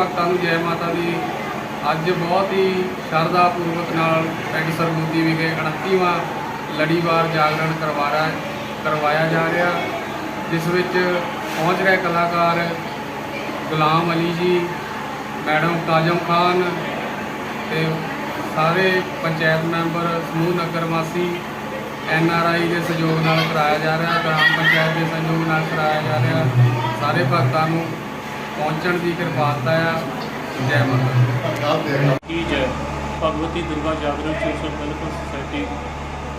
ਭਗਤਾਂ ਨੂੰ ਜੈ ਮਾਤਾ ਦੀ। ਅੱਜ ਬਹੁਤ ਹੀ ਸ਼ਰਧਾ ਪੂਰਵਕ ਨਾਲ ਪਿੰਡ ਸਰਗੁੰਦੀ ਵਿਖੇ 38ਵਾਂ ਲੜੀਵਾਰ ਜਾਗਰਣ ਕਰਵਾਇਆ ਕਰਵਾਇਆ ਜਾ ਰਿਹਾ, ਜਿਸ ਵਿੱਚ ਪਹੁੰਚ ਰਹੇ ਕਲਾਕਾਰ ਗੁਲਾਮ ਅਲੀ ਜੀ, ਮੈਡਮ ਕਾਜਮ ਖਾਨ ਤੇ ਸਾਰੇ ਪੰਚਾਇਤ ਮੈਂਬਰ, ਸਮੂਹ ਨਗਰ ਵਾਸੀ, ਐਨ ਆਰ ਆਈ ਦੇ ਸਹਿਯੋਗ ਨਾਲ ਕਰਾਇਆ ਜਾ ਰਿਹਾ, ਗ੍ਰਾਮ ਪੰਚਾਇਤ ਦੇ ਸਹਿਯੋਗ ਨਾਲ ਕਰਾਇਆ ਜਾ ਰਿਹਾ, ਸਾਰੇ ਭਗਤਾਂ ਨੂੰ ਪਹੁੰਚਣ ਦੀ ਕਿਰਪਾਲਤਾ ਆ ਜੈ ਮਾਤਾ ਦੀ। ਕੀ ਜੈ ਭਗਵਤੀ ਦੁਰਗਾ ਜਾਗਰਣ ਸੋਸ਼ਲ ਵੈਲਫੇਅਰ ਸੁਸਾਇਟੀ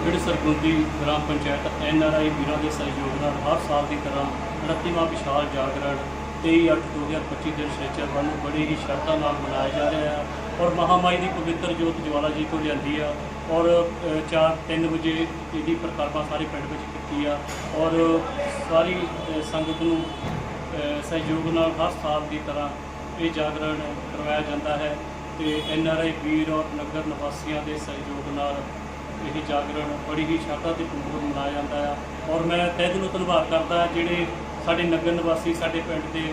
ਜਿਹੜੇ Sargundi gram panchayat N R I ਵੀਰਾਂ ਦੇ ਸਹਿਯੋਗ ਨਾਲ ਹਰ ਸਾਲ ਦੀ ਤਰ੍ਹਾਂ 29ਵਾਂ ਵਿਸ਼ਾਲ ਜਾਗਰਣ 23/8/2025 ਦਿਨ ਸ਼ਨੀਚਰਵਾਰ ਨੂੰ ਬੜੀ ਹੀ ਸ਼ਰਧਾ ਨਾਲ ਮਨਾਇਆ ਜਾ ਰਿਹਾ ਹੈ ਔਰ ਮਹਾਮਾਈ ਦੀ ਪਵਿੱਤਰ ਜੋਤ ਜਵਾਲਾ ਜੀ ਤੋਂ ਲਿਆਂਦੀ ਆ ਔਰ 4-3 ਵਜੇ ਇਹਦੀ ਪ੍ਰਕਰਮਾ ਸਾਰੇ ਪਿੰਡ ਵਿੱਚ ਕੀਤੀ ਆ ਔਰ ਸਾਰੀ ਸੰਗਤ ਨੂੰ ਸਹਿਯੋਗ ਨਾਲ ਹਰ ਸਾਲ ਦੀ ਤਰ੍ਹਾਂ ਇਹ ਜਾਗਰਣ ਕਰਵਾਇਆ ਜਾਂਦਾ ਹੈ ਤੇ ਐਨ ਆਰ ਆਈ ਵੀਰ ਔਰ ਨਗਰ ਨਿਵਾਸੀਆਂ ਦੇ ਸਹਿਯੋਗ ਨਾਲ ਇਹ ਜਾਗਰਣ ਬੜੀ ਹੀ ਸ਼ਰਧਾ ਤੇ ਪੂਰਵਕ ਮਨਾਇਆ ਜਾਂਦਾ ਆ। ਔਰ ਮੈਂ ਤਹਿ ਦਿਲੋਂ ਧੰਨਵਾਦ ਕਰਦਾ ਜਿਹੜੇ ਸਾਡੇ ਨਗਰ ਨਿਵਾਸੀ ਸਾਡੇ ਪਿੰਡ ਦੇ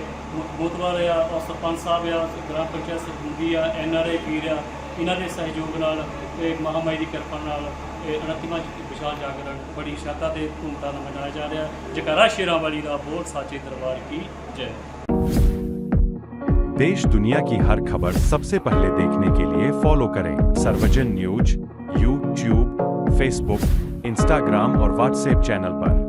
ਮੋਤਵਾਰ ਆ ਔਰ ਸਰਪੰਚ ਸਾਹਿਬ ਆ, ਗ੍ਰਾਮ ਪੰਚਾਇਤ ਸਰਪੰਚੀ ਆ, ਐਨ ਆਰ ਆਈ ਵੀਰ ਆ ਇਹਨਾਂ ਦੇ ਸਹਿਯੋਗ ਨਾਲ ਇਹ ਮਹਾਮਾਈ ਦੀ ਕਿਰਪਾ ਨਾਲ ਇਹ 29ਵਾਂ ਵਿਸ਼ਾਲ ਜਾਗਰਣ ਬੜੀ ਸ਼ਰਧਾ ਤੇ ਧੂਮਧਾਮ ਨਾਲ ਮਨਾਇਆ ਜਾ ਰਿਹਾ ਜਕਾਰਾ ਸ਼ੇਰਾਂ ਵਾਲੀ ਦਾ ਬੋਲ ਸਾਚੇ ਦਰਬਾਰ ਕੀ ਜੈ देश दुनिया की हर खबर सबसे पहले देखने के लिए फॉलो करें Sarvajan news YouTube Facebook Instagram और व्हाट्सएप चैनल पर